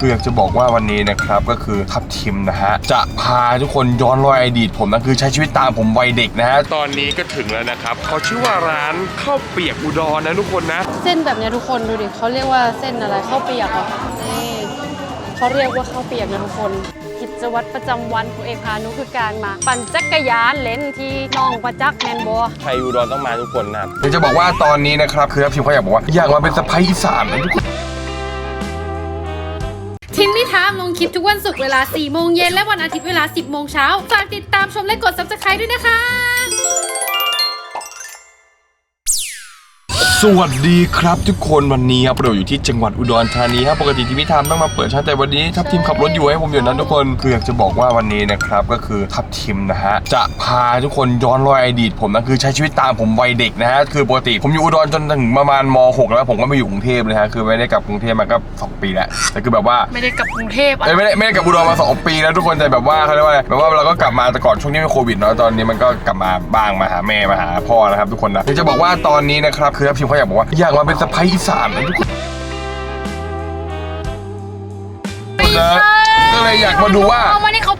คืออยากจะบอกว่าวันนี้นะครับก็คือทัพทิมนะฮะ จะพาทุกคนย้อนรอยอดีตผมนะคือใช้ชีวิตตามผมวัยเด็กนะฮะ ตอนนี้ก็ถึงแล้วนะครับเขาชื่อว่าร้านข้าวเปียกอุดรนะทุกคนนะ เส้นแบบเนี้ยทุกคนดูดิเขาเรียกว่าเส้นอะไรข้าวเปียกเหรอนี่เขาเรียกว่าข้าวเปียกนะทุกคน กิจวัตรประจำวันของเอกพานุคือการมา ปั่นจักรยานเล่นที่หน้องประจักษ์แมนบัวไทยอุดรต้องมาทุกคนนะอยากจะบอกว่าตอนนี้นะครับคือทัพทิมเขาอยากบอกว่าอยากมาเป็นสะพ้ายอีสานนะทุกคน ทินมี่ทามลงคลิปทุกวันศุกร์เวลา4โมงเย็นและวันอาทิตย์เวลา 10โมงเช้าฝากติดตามชมและกด subscribe ด้วยนะคะ สวัสดีครับทุกคนวันนี้ครับเราอยู่ที่จังหวัดอุดรธานีครับปกติที่พี่ทามต้องมาเปิดช่างแต่วันนี้ทัพทิมขับรถอยู่ให้ผมอยู่นั้นทุกคนคืออยากจะบอกว่าวันนี้นะครับก็คือทัพทิมนะฮะจะพาทุกคนย้อนรอยอดีตผมนะคือใช้ชีวิตตามผมวัยเด็กนะฮะคือปกติผมอยู่อุดรจนถึงประมาณม .6 แล้วผมก็มาอยู่กรุงเทพเลยฮะคือไม่ได้กลับกรุงเทพมาก็สองปีแล้วแต่คือแบบว่าไม่ได้กลับกรุงเทพเอ้ยไม่ได้ไม่ได้กลับอุดรมาสองปีแล้วทุกคนแต่แบบว่าเขาเรียกว่าอะไรแบบว่าเราก็กลับมาแต่ก่อนช่วงที่มีโควิดเนาะตอนนี้มันก็กลับมาบ้างมาหาแม่มาหาพ่อนะครับทุกคนนะอยากจะบอกว่าตอนนี้นะครับคือทัพทิมเขาอยากบอกว่าอยากมาเป็นสะพ้ายอีสานนะทุกคนนะก็เลยอยากมาดูว่าวันนี้เขา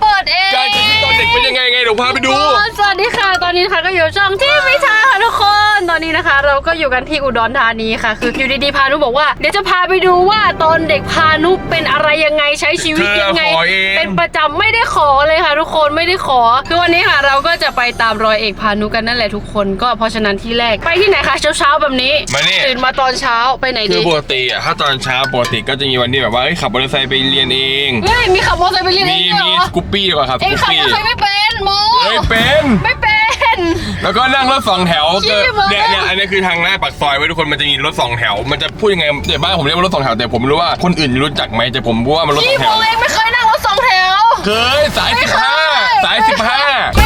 เด็กเป็นยังไงไงเดี๋ยวพาไปดู สวัสดีค่ะ ตอนนี้นะคะก็อยู่ช่องที่ไม่ช้าค่ะทุกคน ตอนนี้นะคะ เราก็อยู่กันที่อุดรธานีค่ะ คืออยู่ดีๆพานุบอกว่าเดี๋ยวจะพาไปดูว่าตอนเด็กพานุเป็นอะไรยังไงใช้ชีวิตยังไง เธอขอเอง เป็นประจำไม่ได้ขอเลยค่ะ ทุกคนไม่ได้ขอคือวันนี้ค่ะ เราก็จะไปตามรอยเอกพานุกันนั่นแหละทุกคนก็เพราะฉะนั้นที่แรกไปที่ไหนคะเช้าๆแบบนี้มานี่ ตื่นมาตอนเช้าไปไหนคืดีอปกติอะถ้าตอนเช้าปกติก็จะมีวันที่แบบว่าเอ้ยขับมอเตอร์ไซค์ไปเรียนเอง เฮ้ยมีขับมอเตอร์ไซค์ไปเรียนเอมีงด้วยมีเหรอสกูปปี้ดีกว่าครับสเองกูปขับปี้ มอเตอร์ไซค์ไม่เป็นโมเฮ้ยเป็น ไม่เป็น แล้วก็นั่งรถสองแถวขี้ก็เมาเนี่ยเนี่ยอันนี้คือทางหน้าปากซอยไว้ทุกคนมันจะมีรถสองแถว มันจะพูดยังไงเดี๋ยวบ้านผมเรียกว่ารถสองแถวแต่ผมไม่รู้ว่าคนอื่นรู้จักไหมแต่ผมรู้ว่ามันรถสพี่องแถโมวเองไม่เคยนั่งรถสองแถว เคยสายไม่สิบเคห้ายสายสิบห้าไม่เคย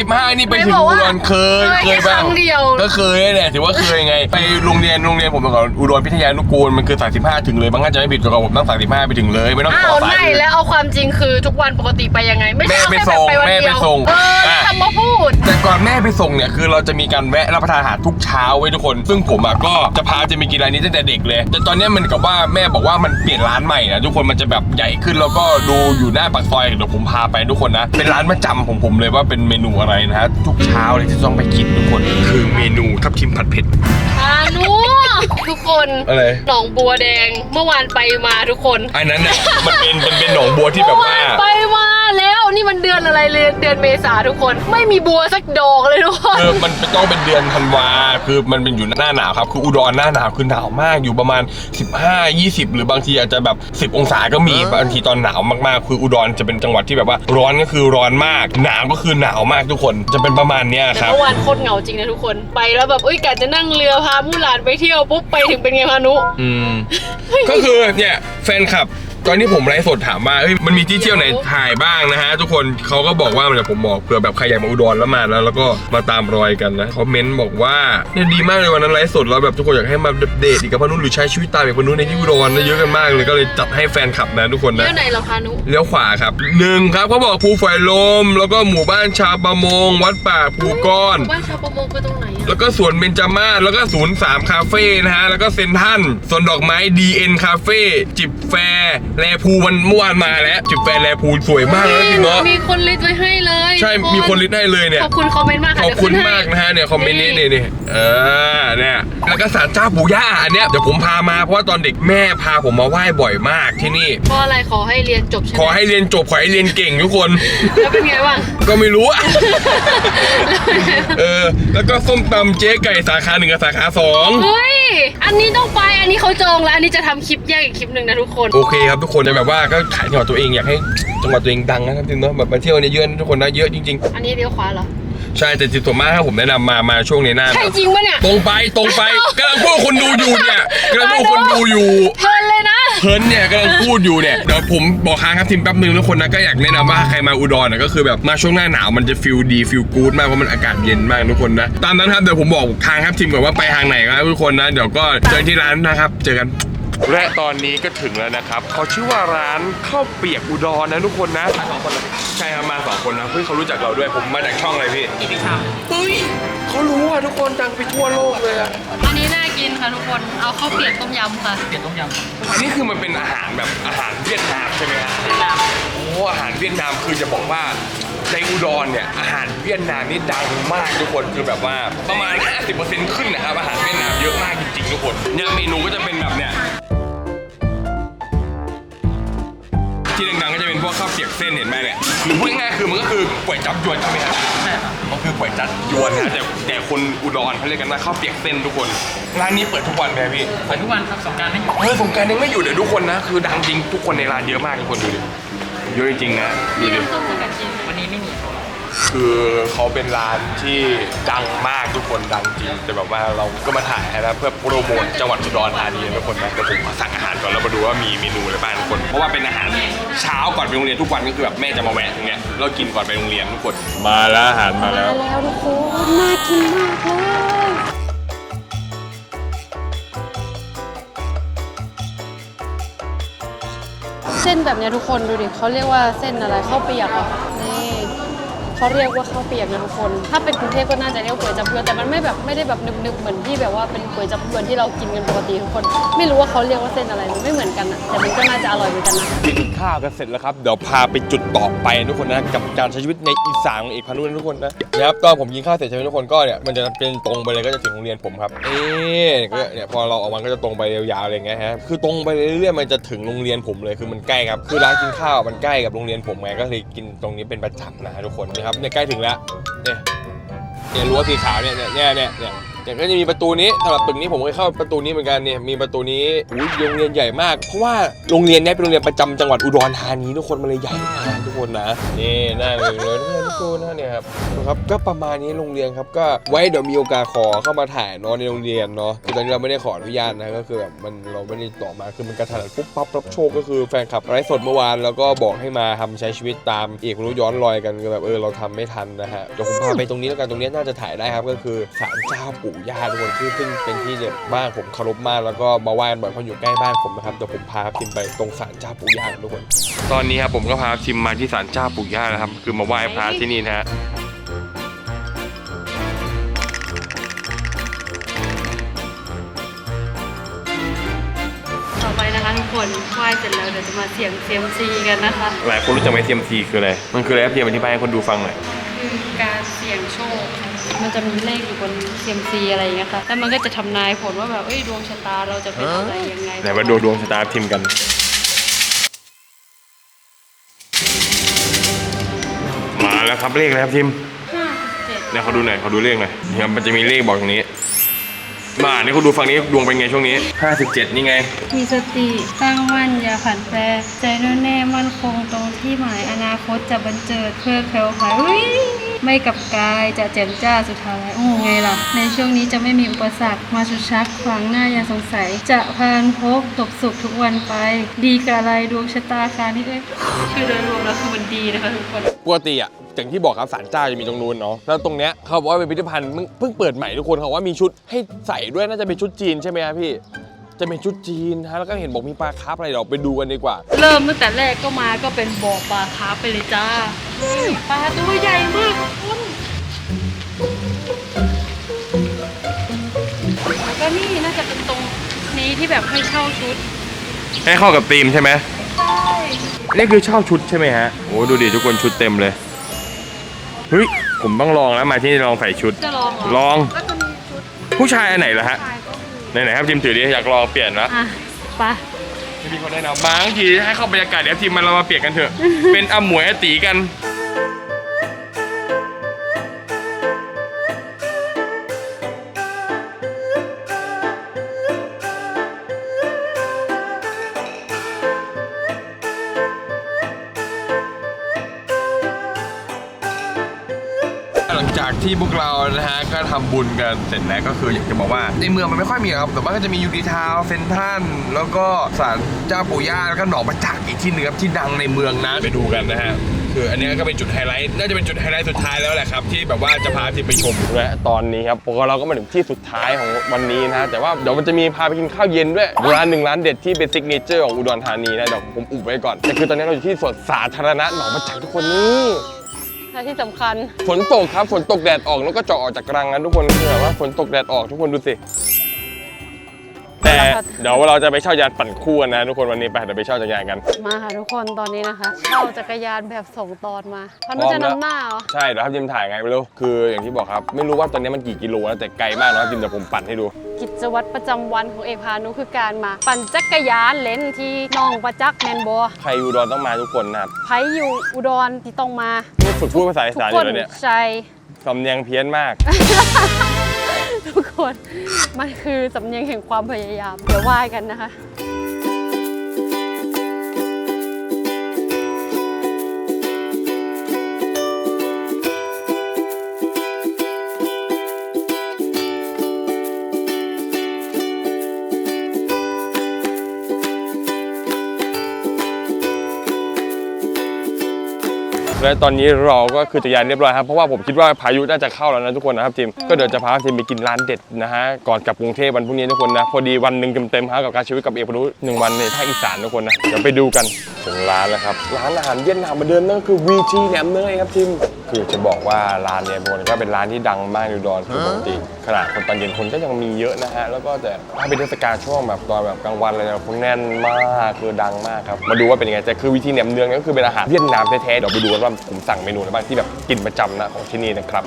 สายสิบห้านี่ไปไม่ถึงบอกอุว่าดรเคยเคยแค่บ้างครั้งเดียวก็เคยเนี่ยถือว่าเคยไง ไปโรงเรียนโรงเรียนผมก่อนอุดรพิทยานุกูลมันคือสายสิบห้าถึงเลยบางท่านจะไม่ผิดกับผมตั้งสายสิบห้าไปถึงเลยไม่ต้องอ้าต่วอสายไม่อื่นแล้วเอาความจริงคือทุกวันปกติไปยังไง ไม่ใช่เอาแม่แค่ไปแบบไปวันส่งแม่เดียวไปส่งเอออะทำมาพูด แต่ก่อนแม่ไปส่งเนี่ยคือเราจะมีการแวะรับประทานอาหารทุกเช้าไว้ทุกคน ซึ่งผมอะก็จะพาจะมีกินร้านนี้ตั้งแต่เด็กเลย แต่ตอนเนี้ยมันกับว่าแม่บอกว่ามันเปลี่ยนร้านใหม่นะทุกคนมันจะแบบใหญ่ขึ้นแล้วก็ดูอยู่หน้าปากซอยเดี๋ยวผมพาไปทุกคนนะเป็นร้านประจำของผมเลยว่าเป็นเมนูอะไรนะฮะทุกเช้าเลยที่ต้องไปกินทุกคน คือเมนูทับทิมผัดเผ็ดพานุทุกคนอะไร หนองบัวแดง เมื่อวานไปมาทุกคน อันนั้นเนี่ยมันเป็นมันเป็นหนองบัวที่แบบว่าเมื่อวานไปมาแล้ว นี่มันเดือนอะไรเลยเดือนเมษาทุกคน ไม่มีบัวสักดอกเลยทุกคนคือมันต้องเป็นเดือนธันวาคือมันเป็นอยู่หน้าหนาวครับคืออุดรหน้าหนาวคือหนาวมากอยู่ประมาณ 15 20 หรือบางทีอาจจะแบบ 10 องศาก็มีบางทีตอนหนาวมากๆ คืออุดรจะเป็นจังหวัดที่แบบว่า ร้อนก็คือร้อนมาก หนาวก็คือหนาวมากทุกคนจะเป็นประมาณเนี้ยแต่ครับเมื่อวานโคตรเหงาจริงนะทุกคนไปแล้วแบบเอ้ยกะจะนั่งเรือพามู่หลานไปเที่ยวปุ๊บไปถึงเป็นไงพานุอืมก็คือเนี่ยแฟนคลับ ตอนที่ผมไลฟ์สดถามว่าเอ้ยมันมีที่เที่ยวไหนถ่ายบ้างนะฮะ ทุกคนเขาก็บอกว่าเดี๋ยวผมบอกเผื่อแบบใครอยากมาอุดรแล้วมาแล้วแล้วก็มาตามรอยกันนะคอมเมนต์บอกว่าเนี่ยดีมากเลยวันนั้นไลฟ์สดแล้วแบบทุกคนอยากให้มาเดทอีกกับพนุหรือใช้ชีวิตตามอีกพนุในที่อุดรนะเยอะกันมากเลยก็เลยจัดให้แฟนคลับนะทุกคนนะ เที่ยวไหนเหรอพานุเลี้ยวขวาครับหนึ่งครับเขาบอกภูฝอยลม แล้วก็หมู่บ้านชาวประมง วัดป่าภูก้อน บ้านชาวประมงไปตรงไหนอะแล้วก็สวนเบญจมาศแล้วก็ศูนย์สามคาเฟ่นะฮะ แล้วก็เซนทรันสวนดอกไม้ DN คาเฟ่จิบแฟร์แลพูมันเมื่อวานมาแล้ว จิบแฟร์แลพูสวยมากเลยจริงเนาะมีคนลิสต์ไว้ให้เลยใช่มีคนลิสต์ให้เลยเนี่ยขอบคุณคอมเมนต์มากค่ะขอบคุณเดี๋ยวขึ้นให้มากนะฮะเนี่ยคอมเมนต์นี้นี่นี่เออเนี่ยแล้วก็ศาลเจ้าปู่ย่าอันเนี้ยเดี๋ยวผมพามาเพราะว่าตอนเด็กแม่พาผมมาไหว้บ่อยมากที่นี่เพราะอะไรขอให้เรียนจบใช่ไหมขอให้เรียนจบขอให้เรียนเก่งทุกคนแล้วเป็นไงบ้างก็ไม่รู้อะเออแล้วก็ส้มตำเจ๊ไก่สาขาหนึ่งกับสาขาสองเฮ้ยอันนี้ต้องไปอันนี้เขาจองแล้วอันนี้จะทำคลิปแยกอีกคลิปหนึ่งนะทุกคนโอเคครับทุกคนจะแบบว่าก็ขายจังหวัดตัวเองอยากให้จังหวัดตัวเองดังนะครับจริงๆเนาะแบบมาเที่ยวเนี่ยเยอะนะทุกคนนะเยอะจริงอันนี้เลี้ยวขวาเหรอ ๆใช่แต่จิตส่วนมากถ้าผมแนะนำมามาช่วงในหน้า ใช่จริงปะเนี่ย ตรงไปตรงไปกำลังพูดกับคนดูอยู่เนี่ยกำลังพูดกับคนดูอยู่ เพลินเลยนะ เพิร์นเนี่ยกำลังพูดอยู่เนี่ยเดี๋ยวผมบอกค้างครับทีมแป๊บนึงทุกคนนะก็อยากแนะนำว่าใครมาอุดรนะก็คือแบบมาช่วงหน้าหนาวมันจะฟิลดีฟิลกู๊ดมากเพราะมันอากาศเย็นมากทุกคนนะตามนั้นครับเดี๋ยวผมบอกทางครับทีมก่อนว่าไปทางไหนครับทุกคนนะเดี๋ยวก็เจอที่ร้านนะครับ เจอกัน และตอนนี้ก็ถึงแล้วนะครับเขาชื่อว่าร้านข้าวเปียกอุดรนะทุกคนนะสองคนใช่ครับมาสองคนนะเพื่อเขารู้จักเราด้วยผมมาจากช่องอะไรพี่อีพิชาเฮ้ยเขารู้อะทุกคนดังไปทั่วโลกเลยอะอันนี้น่ากินค่ะทุกคนเอาข้าวเปียกต้มยำค่ะเปลี่ยนต้มยำอันนี้คือมันเป็นอาหารแบบอาหารเวียดนามใช่ไหมฮะเวียดนามโอ้อาหารเวียดนามคือจะบอกว่า ในอุดรเนี่ยอาหารเวียดนามนี่ดังมากทุกคนคือแบบว่าประมาณ 50%ขึ้นนะครับอาหารเวียดนามเยอะมากจริงๆทุกคนเนี่ยเมนูก็จะเป็นแบบเนี่ยที่ดังๆก็จะเป็นพวกข้าวเปียกเส้นเห็นไหมเนี่ยหรือพูดง่ายๆคือมันก็คือก๋วยจั๊บยวนใช่ไหมครับใช่ครับมันคือก๋วยจั๊บยวนนะแต่แต่คนอุดรเขาเรียกกันว่าข้าวเปียกเส้นทุกคนร้านนี้เปิดทุกวันไหมพี่เปิดทุกวันครับสงกรารไม่หยุดเออสงกรารยังไม่หยุดเลยทุกคนนะคือดังจริงทุกคนในร้านเยอะมากทุกคนดูดิเยอะจริงๆนะดูมีดิ คือเขาเป็นร้านที่ดังมากทุกคนดังจริงแต่แบบว่าเราก็มาถ่ายนะเพื่อโปรโมทจังหวัดอุดรธานีนะทุกคนนะเดี๋ยวผมขอสั่งอาหารก่อนแล้วมาดูว่ามีเมนูอะไรบ้างทุกคน เพราะว่าเป็นอาหารเช้าก่อนไปโรงเรียนทุกวันก็คือแบบแม่จะมาแวะตรงเนี้ยเรากินก่อนไปโรงเรียนทุกคน มาแล้วอาหารมาแล้ว แล้วทุกคนน่ากินมากเลยเส้นแบบเนี้ยทุกคนดูดิเขาเรียกว่าเส้นอะไรข้าวเปียกเหรอะ เขาเรียกว่าข้าวเปียกนะทุกคน ถ้าเป็นกรุงเทพก็น่าจะเรียกก๋วยจับยวนแต่มันไม่แบบไม่ได้แบบนึบๆเหมือนที่แบบว่าเป็นก๋วยจับยวนที่เรากินกันปกติทุกคน ไม่รู้ว่าเขาเรียกว่าเส้นอะไรมันไม่เหมือนกันอะแต่มันก็น่าจะอร่อยเหมือนกันนะกินข้าวกันเสร็จแล้วครับเดี๋ยวพาไปจุดต่อไปทุกคนนะกับการใช้ชีวิตในอีสานของเอกพานุนะทุกคนนะนะครับตอนผมกินข้าวเสร็จใช่ไหมทุกคนก็เนี่ยมันจะเป็นตรงไปเลยก็จะถึงโรงเรียนผมครับเอ๊ก็เนี่ยพอเราออกมาก็จะตรงไปยาวๆอะไรอย่างเงี้ยฮะคือตรงไปเรื่อยๆมันจะถึงโรงเรียนผมเลยคือมันใกล้ครับคือร้านกินข้าวมันใกล้กับโรงเรียนผมไงก็เลยกินตรงนี้เป็นประจำนะทุกคนนะครับครับเนี่ยใกล้ถึงแล้วเนี่ยเนี่ยรั้วสีขาวเนี่ยเนี่ยเนี่ยเนี่ย เนี่ยเนี่ยก็จะมีประตูนี้สำหรับตึกนี้ผมเคยเข้าประตูนี้เหมือนกันเนี่ยมีประตูนี้อุ้ยโรงเรียนใหญ่มาก เพราะว่าโรงเรียนเนี้เป็นโรงเรียนประจำจังหวัดอุดรธานีทุกคนมันเลยใหญ่มากทุกคนนะนี่น่าเลยเลยทุกคนนะเนี่ยครับครับก็ประมาณนี้โรงเรียนครับก็ไว้เดี๋ยวมีโอกาสขอเข้ามาถ่ายเนาะในโรงเรียนเนาะคือตอนนี้เราไม่ได้ขออนุญาตนะก็คือแบบมันเราไม่ได้ต่อมาคือมันกระทันหันปุ๊บปั๊บรับโชคก็คือแฟนคลับไลฟ์สดเมื่อวานแล้วก็บอกให้มาทำใช้ชีวิตตามเอกรู้ย้อนรอยกันก็แบบเออเราทำไม่ทันนะฮะเดี๋ยวผมพาไปตรงนี้แล้วกันตรงนี้น่าจะถ่ายได้ครับก็คือศาลเจ้าปูย่าทุกคนที่ซึ่งเป็นที่เนี่ยบ้านผมเคารพมากแล้วก็มาไหว้กันบ่อยเพราะอยู่ใกล้บ้านผมนะครับเดี๋ยวผมพาพิมไปตรงศาลเจ้าปู่ย่ากันทุกคน ตอนนี้ครับผมก็พาทิมมาที่ศาลเจ้าปู่ย่านะครับ คือมาไหว้พระที่นี่นะฮะต่อไปนะคะทุกคนไหว้เสร็จแล้วเดี๋ยวจะมาเสี่ยงเซียมซีกันนะคะ หลายคนรู้จักไหม TMT คืออะไรมันคืออะไรครับเทียมอธิบายให้คนดูฟังหน่อย คือการเสี่ยงโชค มันจะมีเลขอยู่บนเซียมซีอะไรอย่างเงี้ยค่ะแล้วมันก็จะทำนายผลว่าแบบเอ้ยดวงชะตาเราจะเป็นอะไรยังไงไหนมาดูดวงชะตาทีมกันมาแล้วครับเลขแล้วครับทีมห้าเจ็ดเนี่ยเขาดูหน่อยเขาดูเลขหน่อยเนี่ยมันจะมีเลขบอกตรงนี้มานี่เขาดูฟังนี้ดวงเป็นไงช่วงนี้ 57 นี่ไง มีสติตั้งมั่นอย่าผันแปร ใจแน่วแน่มั่นคงตรงที่หมายอนาคตจะบันเจิดเพื่อแคล้วคลายอุ้ย ไม่กับกายจะแจ่มจ้าสุดท้ายโอ้ไงล่ะ ในช่วงนี้จะไม่มีอุปสรรคมาชุดชักขวางหน้าอย่าสงสัย จะพานพบตกสุขทุกวันไป ดีกะไรดวงชะตาคานี่เอ้ยคือโดยรวมแล้วคือมันดีนะคะทุกคนปกติอะอย่างที่บอกครับศาลเจ้าจะมีตรงนู้นเนาะแล้วตรงเนี้ยเขาบอกว่าเป็นพิพิธภัณฑ์เพิ่งเพิ่งเปิดใหม่ทุกคนเขาบอกว่ามีชุดให้ใส่ด้วยน่าจะเป็นชุดจีนใช่ไหมครับพี่ จะเป็นชุดจีนฮะแล้วก็เห็นบอกมีปลาคาร์ฟอะไรเดี๋ยวไปดูกันดีกว่า เริ่มตั้งแต่แรกก็มาก็เป็นบ่อปลาคาร์ฟไปเลยจ้าปลาตัวใหญ่มากคุณแล้วก็นี่น่าจะเป็นตรงนี้ที่แบบให้เช่าชุด ให้เข้ากับธีมใช่ไหมใช่ นี่คือเช่าชุดใช่ไหมฮะโอ้ดูดิทุกคนชุดเต็มเลยเฮ้ยผมต้องลองแล้วมาที่นี่ลองใส่ชุดจะลองเหรอลองก็จะมีชุดผู้ชายอันไหนล่ะฮะ ชายก็มี ไหนๆครับทีมถือดิอยากลองเปลี่ยนนะอะไปไม่มีคนแนะนำบางทีให้เข้าบรรยากาศเดี๋ยวทีมมันเรามาเปลี่ยนกันเถอะ เป็นอาหมวยอาตีกัน ที่พวกเรานะฮะก็ทำบุญกันเสร็จแล้วก็คืออยากจะบอกว่าในเมืองมันไม่ค่อยมีครับแต่ว่าก็จะมียูดีทาวเซนทรันแล้วก็ศาลเจ้าปู่ย่าแล้วก็หนองประจักษ์อีกที่หนึงครับที่ดังในเมืองนะไปดูกันนะฮะคืออันนี้ก็เป็นจุดไฮไลท์น่าจะเป็นจุดไฮไลท์สุดท้ายแล้วแหละครับ ที่แบบว่าจะพาทีมไปชมและตอนนี้ครับพวกเราก็มาถึงที่สุดท้ายของวันนี้นะฮะแต่ว่าเดี๋ยวมันจะมีพาไปกินข้าวเย็นด้วยร้านหนึ่งร้านเด็ดที่เป็นซิกเนเจอร์ของอุดรธานีนะเดี๋ยวผมอุบไว้ก่อนแต่คือตอนนี้เราอยู่ที่สวนสาธารณะหนองประจักษ์ทุกคนนี่ และที่สำคัญ ฝนตกครับ ฝนตกแดดออกแล้วก็เจาะออกจากรังนะทุกคนคือแบบว่าฝนตกแดดออกทุกคนดูสิ แต่เดี๋ยวเราจะไปเช่ายานปั่นคู่กันนะทุกคนวันนี้ไปเดี๋ยวไปเช่าจักรยานกัน มาค่ะทุกคนตอนนี้นะคะเช่าจักรยานแบบส่งตอนมาพันนุจะนำหน้าเหรอใช่เดี๋ยวครับจิมถ่ายไงไม่รู้คืออย่างที่บอกครับไม่รู้ว่าตอนนี้มันกี่กิโลนะแต่ไกลมากนะครับจิมเดี๋ยวผมปั่นให้ดู กิจวัตรประจำวันของเอกพานุคือการมา ปั่นจักรยานเล่นที่หน้องประจักษ์แมนบอใครอุดรต้องมาทุกคนนะครับไผอยู่อุดรที่ต้องมานี่ฝึกพูดภาษาอีทุกสานอคยู่นแล้วเนี่ยใช่สำเนียงเพี้ยนมาก ทุกคน มันคือสำเนียงแห่งความพยายาม เดี๋ยวว่ากันนะคะ และตอนนี้เราก็คือจักรยานเรียบร้อยครับเพราะว่าผมคิดว่าพายุน่าจะเข้าแล้วนะทุกคนนะครับทีมก็เดี๋ยวจะพาทีมไปกินร้านเด็ดนะฮะก่อนกลับกรุงเทพวันพรุ่งนี้ทุกคนนะพอดีวันหนึ่งเต็มๆครับกับการชีวิตกับเอกพนุหนึ่งวันในภาคอีสานทุกคนนะเดี๋ยวไปดูกันถึงร้านแล้วครับร้านอาหารเวียดนามเหมาเดิมนั่นก็คือ VG แหนมเนยครับทีม คือจะบอกว่าร้านเนี่ยทุกคนก็เป็นร้านที่ดังมากในอุดรคือปกติขนาดคนตอนเย็นคนก็ยังมีเยอะนะฮะ แล้วก็แต่ถ้าเป็นเทศกาลช่วงแบบตอนแบบกลางวันอะไรเนี่ยคนแน่นมากคือดังมากครับ มาดูว่าเป็นยังไงแต่คือวิธีแหนมเนืองเนี่ยก็คือเป็นอาหารเวียดนามแท้ๆเดี๋ยวไปดูกันว่าผมสั่งเมนูอะไรบ้างที่แบบกินประจำนะของที่นี่นะครับ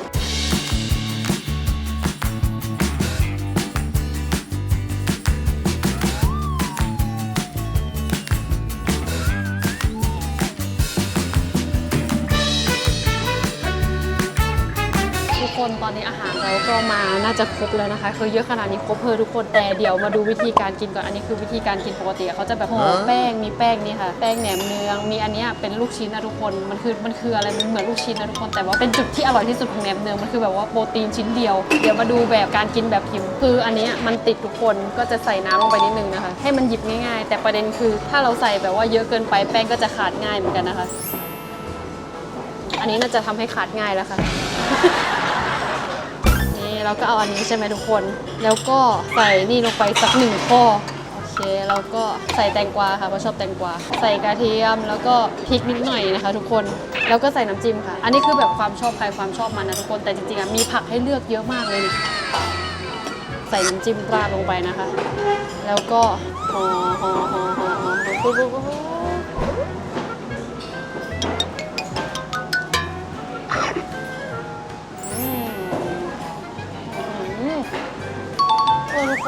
น่าจะครบแล้วนะคะ คือเยอะขนาดนี้ครบเพอทุกคนแต่เดี๋ยวมาดูวิธีการกินก่อนอันนี้คือวิธีการกินปกติเขาจะแบบห่อแป้งมีแป้งนี่ค่ะ แป้งแหนมเนืองมีอันเนี้ยเป็นลูกชิ้นนะทุกคนมันคือมันคืออะไรมันเหมือนลูกชิ้นนะทุกคนแต่ว่าเป็นจุดที่อร่อยที่สุดของแหนมเนืองมันคือแบบว่าโปรตีนชิ้นเดียว เดี๋ยวมาดูแบบการกินแบบพิมพ์ คืออันเนี้ยมันติดทุกคนก็จะใส่น้ำลงไปนิดนึงนะคะ ให้มันหยิบง่ายๆ แต่ประเด็นคือถ้าเราใส่แบบว่าเยอะเกินไปแป้งก็จะขาดง่ายเหมือนกันนะคะ อันนี้น่าจะทำให้ขาดง่ายแล้วค่ะนี่ เราก็เอาอันนี้ใช่ไหมทุกคน แล้วก็ใส่นี่ลงไปสักหนึ่งข้อโอเคแล้วก็ใส่แตงกวาค่ะเพราะชอบแตงกวา ใส่กระเทียมแล้วก็พริกนิดหน่อยนะคะ ทุกคนแล้วก็ใส่น้ำจิ้มค่ะ อันนี้คือแบบความชอบใครความชอบมันนะทุกคนแต่จริงๆอะมีผักให้เลือกเยอะมากเลยนี่ใส่น้ำจิ้มราดลงไปนะคะ แล้วก็ห่อห่อห่อห่อห่อปุ๊บปุ๊บปุ๊บ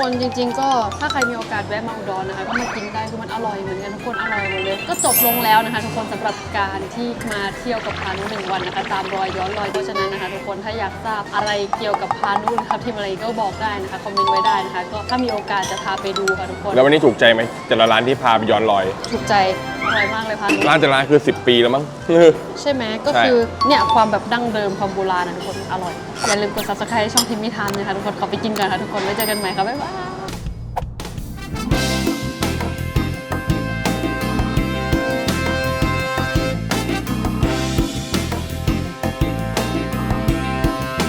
คนจริง ๆ ก็ถ้าใครมีโอกาสแวะมาอุดรนะคะก็มากินได้คือมันอร่อยเหมือนกันทุกคนอร่อยหมดเลย ก็จบลงแล้วนะคะ ทุกคนสำหรับการที่มาเที่ยวกับพานุหนึ่งวันนะคะ ตามรอยย้อนรอยเพราะฉะนั้นนะคะทุกคนถ้าอยากทราบอะไรเกี่ยวกับพานุนะคะที่อะไรก็บอกได้นะคะคอมเมนต์ไว้ได้นะคะ ก็ถ้ามีโอกาสจะพาไปดูค่ะทุกคนแล้ววันนี้ถูกใจไหมแต่ละร้านที่พาไปย้อนรอยถูกใจ อร่อยมากเลยพานุร้านแต่ละร้านคือ 10 ปีแล้วมั้ง ใช่ไหมก็ใช่คือเนี่ยความแบบดั้งเดิมความโบราณนะทุกคนอร่อย อย่าลืมกด subscribe ช่องพิมพ์มิทานนะคะทุกคนขอไปกินกันค่ะทุกคนไว้เจอกันใหม่ค่ะบ๊ายบาย